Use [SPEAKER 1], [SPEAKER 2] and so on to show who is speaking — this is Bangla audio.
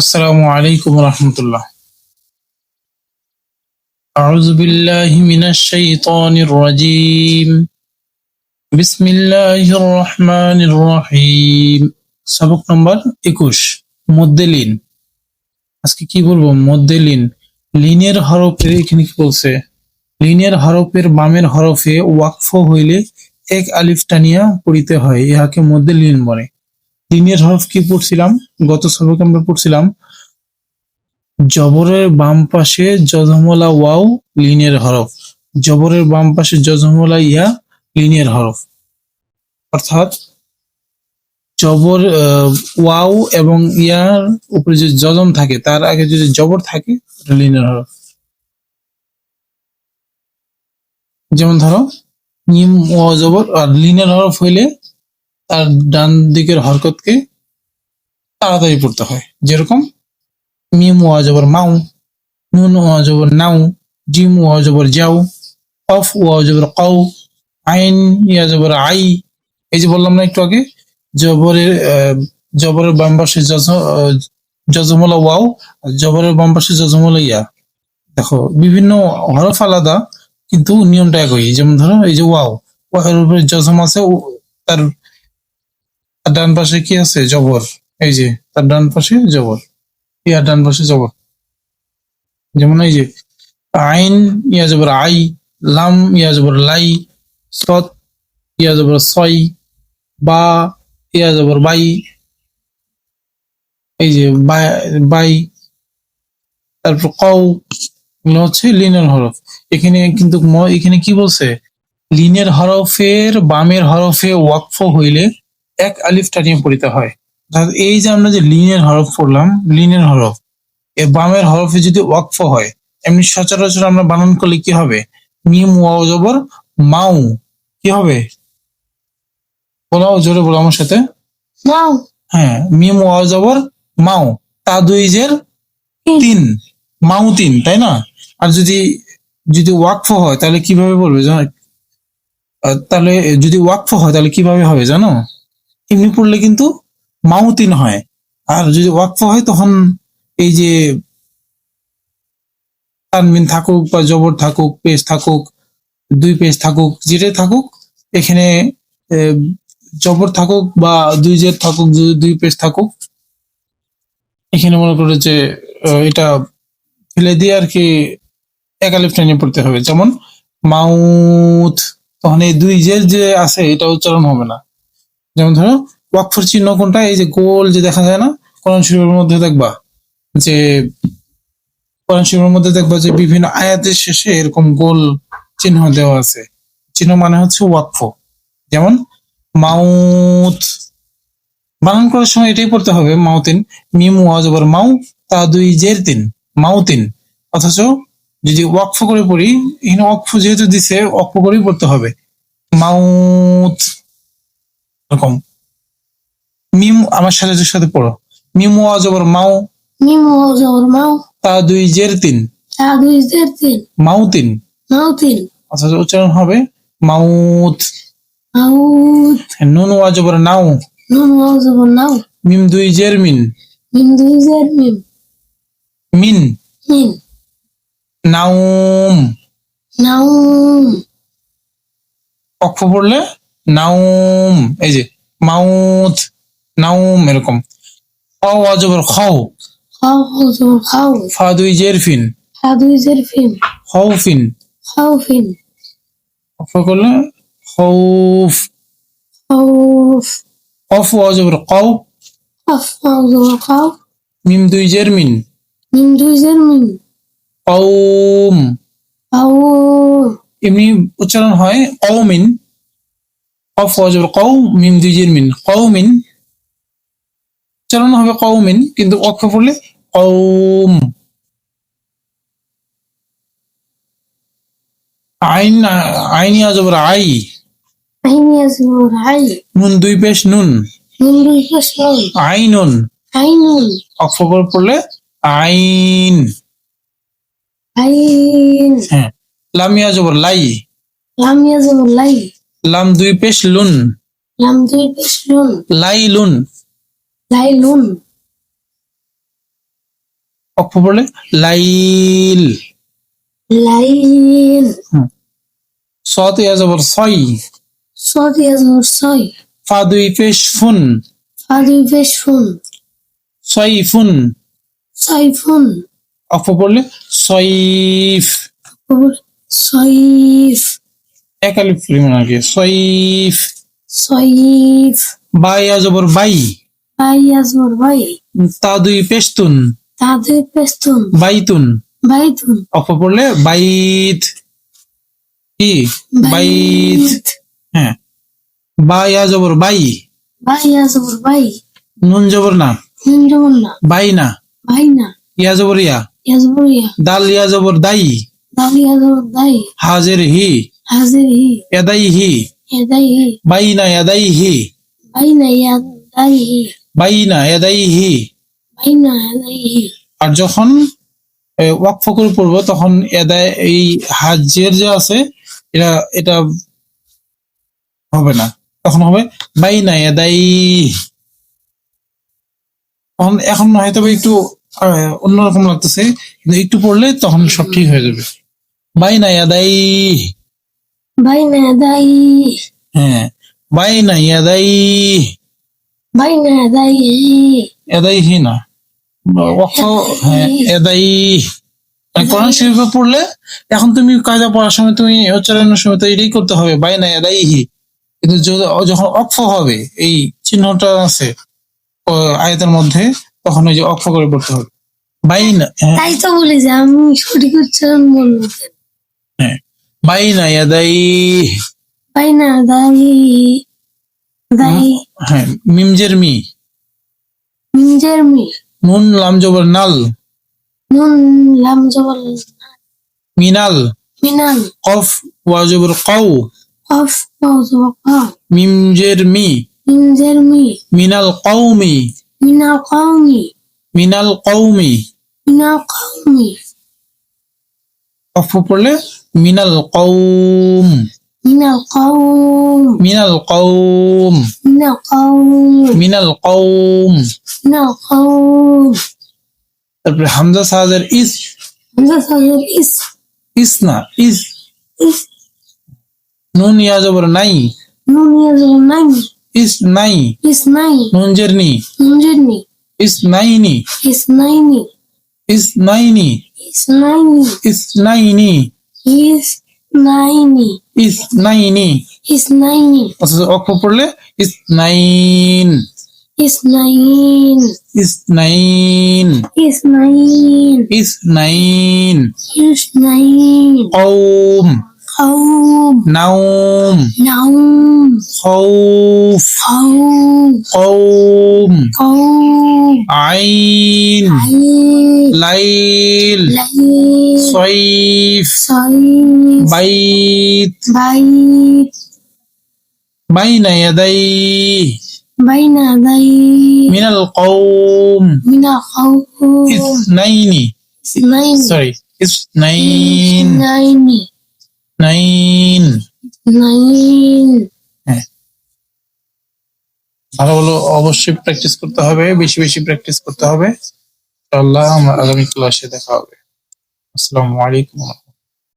[SPEAKER 1] আসসালামু আলাইকুম রহমতুল্লাহ أعوذ بالله من الشيطان الرجيم بسم الله الرحمن الرحيم সবক নম্বর একুশ মধ্যে লিন আজকে কি বলবো মধ্যে লিন লিনের হরফের এখানে কি বলছে লিনের হরফের বামের হরফে ওয়াকফ হইলে এক আলিফ টানিয়া পড়িতে হয় ইহাকে মধ্যে লিন বলে লিনের হরফ কি পড়ছিলাম? গত সবকে আমরা পড়ছিলাম, জবরের বাম পাশে জজমলা ওয়াও, লিনের হরফ। জবরের বাম পাশে জজমলা ইয়া, লিনের হরফ। অর্থাৎ জবর ওয়াও এবং ইয়ার উপরে যে জজম থাকে, তার আগে যদি জবর থাকে লিনের হরফ। যেমন ধরো, নিম, ও, জবর, আর লিনের হরফ হইলে তার ডান দিকের হরকতকে তাড়াতাড়ি পড়তে হয়। যেরকম মিম ওয়া জবর মাউ নুন ওয়া জবর নাউ জিম ওয়া জবর যাও অফ ওয়া জবর কাউ আইন ইয়া জবর আই। এই যে বললাম না একটু আগে জবরের জবরের বাম পাশে আহ, ওয়াও জবরের বাম পাশে জজমলা ইয়া। দেখো বিভিন্ন হরফ আলাদা কিন্তু নিয়মটা একই। যেমন ধরো এই যে ওয়াও ওয়াহের উপরে যজম আছে তার তার ডান পাশে কি আছে? জবর। এই যে, তার ডান পাশে জবর। ইয়া ডান পাশে জবর। যেমন এই যে, আইন ইয়া জবর আই, লাম ইয়া জবর লাই, সৎ ইয়া জবর সই, বা ইয়া জবর বাই। এই যে, বাই- তারপর কও হচ্ছে লিনের হরফ। এখানে কিন্তু এখানে কি বলছে? লিনের হরফের বামের হরফে ওয়াকফ হইলে এক আলিফ টানিয়ে পড়িতে হয়। এই যে আমরা যে লিনের হরফ পড়লাম লিনের হরফ এর বামের হরফে যদি ওয়াকফ হয় এমনি সচরাচর আমরা বানান করলে কি হবে? মিম ওয়াও জবর মাউ কি হবে? বলাও জোরে বলো আমার সাথে।
[SPEAKER 2] নাও
[SPEAKER 1] হ্যাঁ মিম ওয়াও জবর মাউ তা দুই জের তিন। মাউ তিন তাই না? আর যদি যদি ওয়াকফ হয় তাহলে কীভাবে বলবে জানো? তাহলে যদি ওয়াকফ হয় তাহলে কীভাবে হবে জানো? এমনি পড়লে কিন্তু মাউ তিন হয়। আর যদি ওয়াকফ হয়, তখন এই যে তানমিন থাকুক বা জবর থাকুক পেজ থাকুক, দুই পেজ থাকুক, যেটাই থাকুক, এখানে জবর থাকুক বা দুই জের থাকুক দুই পেজ থাকুক, এখানে মনে করে যে এটা ফেলে দিয়ে আর কি একালিফ টেনে পড়তে হবে। যেমন মাউথ, তখন এই দুই জের যে আছে, এটা উচ্চারণ হবে না। যেমন ধরো ওয়াকফর চিহ্ন কোনটা? এই যে গোল যে দেখা যায় না কোরআন শরীফের মধ্যে দেখবা যে কোরআন শরীফের মধ্যে দেখবা যে বিভিন্ন আয়াতের শেষে এরকম গোল চিহ্ন দেওয়া আছে। চিহ্ন মানে হচ্ছে ওয়াকফ। যেমন, মাউথ। বানান করার সময় এটাই পড়তে হবে মাউতিন মিম ওয়াজবর মাউ, তা দুই, জের, তিন। মাউতিন অথচ যদি ওয়াকফ করে পড়ি, এখানে ওয়াকফ যেহেতু দিছে, ওয়াকফ করেই পড়তে হবে। মাউথ। এরকম। মিম আমার সাথে সাথে পড়ো। মিম ওয়াজবর মাউ
[SPEAKER 2] মিমো জবর মাও।
[SPEAKER 1] তা দুই জের তিন।
[SPEAKER 2] তা দুই জের তিন।
[SPEAKER 1] মাউতিন
[SPEAKER 2] মাও তিন।
[SPEAKER 1] অথচ উচ্চারণ হবে মাউথ।
[SPEAKER 2] মাউত
[SPEAKER 1] নুন ওয়াজবর নাও।
[SPEAKER 2] নুন ওয়াও জবর নাও।
[SPEAKER 1] মিম দুই জের মিন।
[SPEAKER 2] মিম দুই জের মিম
[SPEAKER 1] মিন।
[SPEAKER 2] মিন।
[SPEAKER 1] নাউম।
[SPEAKER 2] নাউম।
[SPEAKER 1] অক্ষ পড়লে নাউম এই যে মাউথ নাউম এরকম। খাও অজবর খাও।
[SPEAKER 2] খাও খাও জবর খাও।
[SPEAKER 1] ফা দুই জের ফিন
[SPEAKER 2] দুই জের ফিন
[SPEAKER 1] খাও ফিন।
[SPEAKER 2] খাও ফিন
[SPEAKER 1] অক্ষ করলে খৌফ
[SPEAKER 2] খাউফ
[SPEAKER 1] অফ অজবর কাউ
[SPEAKER 2] আফ মাও জবর খাও।
[SPEAKER 1] মিম দুই জের মিন
[SPEAKER 2] মিম দুই জের মিম
[SPEAKER 1] কৌম
[SPEAKER 2] কাউম
[SPEAKER 1] এমনি উচ্চারণ হয় কৌমিন অফ অজবর কৌ মিম দুই জের মিন কৌমিন উচ্চারণ হবে কৌমিন কিন্তু অক্ষ পড়লে কৌম আইন আইনি আজবর আই
[SPEAKER 2] আইনি জবর আই
[SPEAKER 1] নুন দুই পেশ নুন
[SPEAKER 2] মিম দুই পেশ নুন
[SPEAKER 1] আইনুন
[SPEAKER 2] আইনুন
[SPEAKER 1] অক্ষ পড়লে আইন
[SPEAKER 2] আইন
[SPEAKER 1] হ্যাঁ লামিয়া জবর লাই
[SPEAKER 2] লামিয়া জবর লাই
[SPEAKER 1] লাম দুই পেশ লুন।
[SPEAKER 2] লাম দুই পেশ লুন।
[SPEAKER 1] লাই লুন।
[SPEAKER 2] লাই লুন।
[SPEAKER 1] অক্ষ পড়লে লাইল।
[SPEAKER 2] লাইল।
[SPEAKER 1] সত ইয়াজ ওভার সই
[SPEAKER 2] সত ইয়াজ ওভার সই
[SPEAKER 1] ফা দুই পেশ ফুন।
[SPEAKER 2] ফা দুই
[SPEAKER 1] পেশ ফুন।
[SPEAKER 2] সইফুন সইফুন
[SPEAKER 1] অক্ষ পড়লে সইফ
[SPEAKER 2] সইফ
[SPEAKER 1] একালিপ লিমন আর কি
[SPEAKER 2] সয়িফ
[SPEAKER 1] সয়িফ বাই আজবর বাই।
[SPEAKER 2] বাই আজবর
[SPEAKER 1] বাই। তাদুই পেস্তুন
[SPEAKER 2] তাদুই পেস্তুন
[SPEAKER 1] বাইতুন।
[SPEAKER 2] বাইতুন।
[SPEAKER 1] অপা পড়লে বাইত। কি? বাইত। হ্যাঁ। বাই আজবর বাই।
[SPEAKER 2] বাই আজবর বাই।
[SPEAKER 1] নুন জবর না।
[SPEAKER 2] নুন জবর না।
[SPEAKER 1] বাই না।
[SPEAKER 2] বাই না।
[SPEAKER 1] ইয়া জবর ইয়া।
[SPEAKER 2] ইয়া জবর ইয়া।
[SPEAKER 1] দাল ইয়া জবর দাই।
[SPEAKER 2] দাল ইয়া জবর দাই।
[SPEAKER 1] হাজির হি। আর যখন ওয়াকফ করে পড়ব তখন এদায় এই হাজের যে আছে এটা এটা হবে না। তখন হবে বাইনা এদাই তখন এখন হয়তো একটু অন্যরকম লাগতেছে কিন্তু একটু পড়লে তখন সব ঠিক হয়ে যাবে। বাইনা এদাই হ্যাঁ, হ্যাঁ, পড়লে এখন তুমি পড়ার সময় তুমি উচ্চারণের সময় তো এটাই করতে হবে বাইনা এদাইহি কিন্তু যখন অক্ষ হবে এই চিহ্নটা আছে আয়তের মধ্যে তখন ওই যে অক্ষ করে পড়তে হবে। বাইনা হ্যাঁ।
[SPEAKER 2] তাই তো বলি যে আমি সঠিক উচ্চারণ বলব
[SPEAKER 1] বাইনা এদাই
[SPEAKER 2] বাইনা দাই দাই
[SPEAKER 1] হ্যাঁ মিমজের মি
[SPEAKER 2] মিঞ্জের মি
[SPEAKER 1] নুন লাম জবর নাল
[SPEAKER 2] নুন লাম জবর
[SPEAKER 1] মিনাল
[SPEAKER 2] মিনাল
[SPEAKER 1] কফ ওয়া জবর কউ
[SPEAKER 2] কফ ওয়াও জবর কা
[SPEAKER 1] মিমজের মি
[SPEAKER 2] মিঞ্জের মি
[SPEAKER 1] মিনাল কৌমি
[SPEAKER 2] মিনাল কওমি
[SPEAKER 1] মিনাল কৌমি
[SPEAKER 2] মিনাল কওমি
[SPEAKER 1] কফ পড়লে মিনাল কৌম
[SPEAKER 2] মিনাল কওম
[SPEAKER 1] মিনাল কৌম
[SPEAKER 2] মিনাল কওম
[SPEAKER 1] মিনাল কৌম
[SPEAKER 2] মিনাল কওম
[SPEAKER 1] তারপরে হামজা সাহাজের ইস
[SPEAKER 2] হামজা সাজের ইস
[SPEAKER 1] ইস না ইস
[SPEAKER 2] ইস
[SPEAKER 1] নুন ইয়া জবর নাই
[SPEAKER 2] নুন ইয়া জবর নাই
[SPEAKER 1] ইস নাই
[SPEAKER 2] ইস নাই
[SPEAKER 1] নুন জের নি
[SPEAKER 2] মিঞ্জের নি
[SPEAKER 1] ইস নাইনি
[SPEAKER 2] ইস নাইনি
[SPEAKER 1] ইস নাইনি
[SPEAKER 2] ইস নাইনি
[SPEAKER 1] ইস নাইনি ইসনাইনি
[SPEAKER 2] ইসনাইনি ইসনাইনি
[SPEAKER 1] আচ্ছা অক্ষর পড়লে
[SPEAKER 2] ইসনাইন ইসনাইন
[SPEAKER 1] ইসনাইন ইসনাইন
[SPEAKER 2] ইসনাইন ইসনাইন
[SPEAKER 1] কওম
[SPEAKER 2] نوم
[SPEAKER 1] نوم
[SPEAKER 2] نوم
[SPEAKER 1] خوف
[SPEAKER 2] خوف
[SPEAKER 1] قوم
[SPEAKER 2] قوم
[SPEAKER 1] عين
[SPEAKER 2] عين
[SPEAKER 1] ليل
[SPEAKER 2] ليل
[SPEAKER 1] صيف
[SPEAKER 2] صيف
[SPEAKER 1] بيت
[SPEAKER 2] بيت
[SPEAKER 1] بين يديه
[SPEAKER 2] بين يديه
[SPEAKER 1] من القوم
[SPEAKER 2] من القوم
[SPEAKER 1] اثنين
[SPEAKER 2] اثنين
[SPEAKER 1] سوري اثنين
[SPEAKER 2] اثنين
[SPEAKER 1] নাইন।
[SPEAKER 2] নাইন।
[SPEAKER 1] হ্যাঁ। ভালো হলো অবশ্যই প্র্যাকটিস করতে হবে বেশি বেশি প্র্যাকটিস করতে হবে। আল্লাহ আমরা আগামী ক্লাসে দেখা হবে। আসসালামু আলাইকুম।